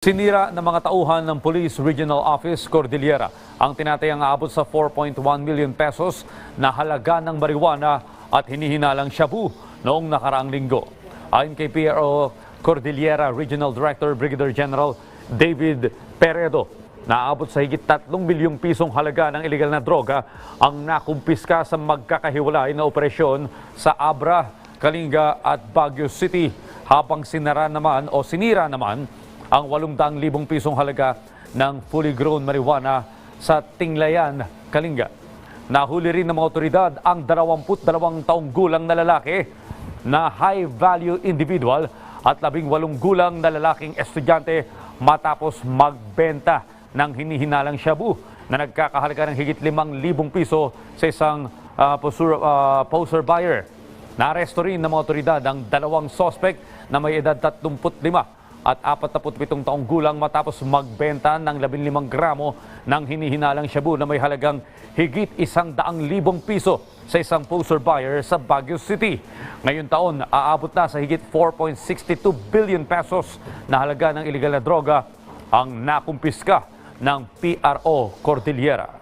Sinira ng mga tauhan ng Police Regional Office Cordillera ang tinatayang aabot sa 4.1 million pesos na halaga ng marijuana at hinihinalang shabu noong nakaraang linggo. Ayon kay PRO Cordillera Regional Director Brigadier General David Peredo, naabot sa higit 3 milyong pisong halaga ng ilegal na droga ang nakumpiska sa magkakahiwalay na operasyon sa Abra, Kalinga at Baguio City habang sinara naman o sinira naman ang 800,000 pisong halaga ng fully grown marijuana sa Tinglayan, Kalinga. Nahuli rin ng mga otoridad ang 22 taong gulang na lalaki na high-value individual at 18 gulang na lalaking estudyante matapos magbenta ng hinihinalang shabu na nagkakahalaga ng higit 5,000 piso sa isang ah, poser, ah, poser buyer. Naaresto rin ng mga otoridad ang dalawang sospek na may edad 35 at 47 taong gulang matapos magbenta ng 15 gramo ng hinihinalang shabu na may halagang higit isang daang libong piso sa isang poster buyer sa Baguio City. Ngayon taon, aabot na sa higit 4.62 billion pesos na halaga ng iligal na droga ang nakumpiska ng PRO Cordillera.